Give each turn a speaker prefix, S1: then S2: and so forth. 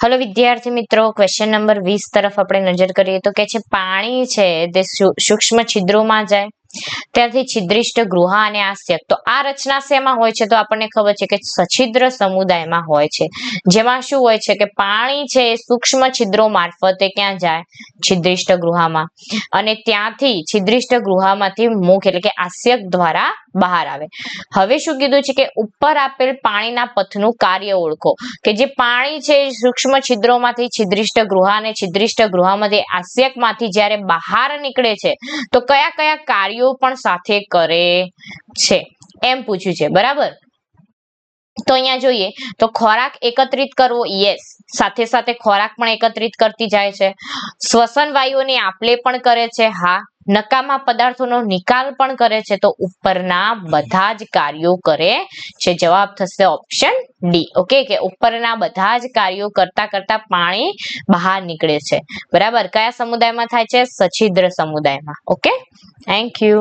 S1: Hello, વિદ્યાર્થી મિત્રો question number વીસ તરફ આપણે નજર કરીએ તો કે છે, પાણી છે, તે સૂક્ષ્મ છિદ્રોમાં જાય. ત્યારથી છિદ્રિષ્ટ ગૃહા અને આસ્યક તો આ રચના શેમાં હોય છે? તો આપણને ખબર છે કે સછિદ્ર સમુદાયમાં હોય છે. જેમાં શું હોય છે કે પાણી છે સૂક્ષ્મ છિદ્રો મારફતે ક્યાં જાય? છિદ્રિષ્ટ ગૃહામાં. અને ત્યાંથી છિદ્રિષ્ટ ગૃહામાંથી મુખ એટલે કે આસ્યક દ્વારા બહાર આવે. હવે શું કીધું છે કે ઉપર આપેલ પાણીના પથનું કાર્ય ઓળખો. કે જે પાણી છે સૂક્ષ્મ છિદ્રોમાંથી છિદ્રિષ્ટ ગૃહ અને છિદ્રિષ્ટ ગૃહમાંથી આસ્યકમાંથી જ્યારે બહાર નીકળે છે, તો કયા કયા કાર્યો પણ સાથે કરે છે. એમ પૂછ્યું છે, બરાબર? તો અહીંયા જોઈએ, તો ખોરાક એકત્રિત કરવો યસ સાથે સાથે ખોરાક પણ એકત્રિત કરતી જાય છે. શ્વસન વાયુઓની આપલે પણ કરે છે, હા. નકામા પદાર્થોનો નિકાલ પણ કરે છે તો ઉપરના બધા જ કાર્યો કરે છે. જવાબ થશે ઓપ્શન ડી ઓકે કે ઉપરના બધા જ કાર્યો કરતા કરતા પાણી બહાર નીકળે છે. બરાબર? કયા સમુદાયમાં થાય છે? સછિદ્ર સમુદાયમાં. Okay thank you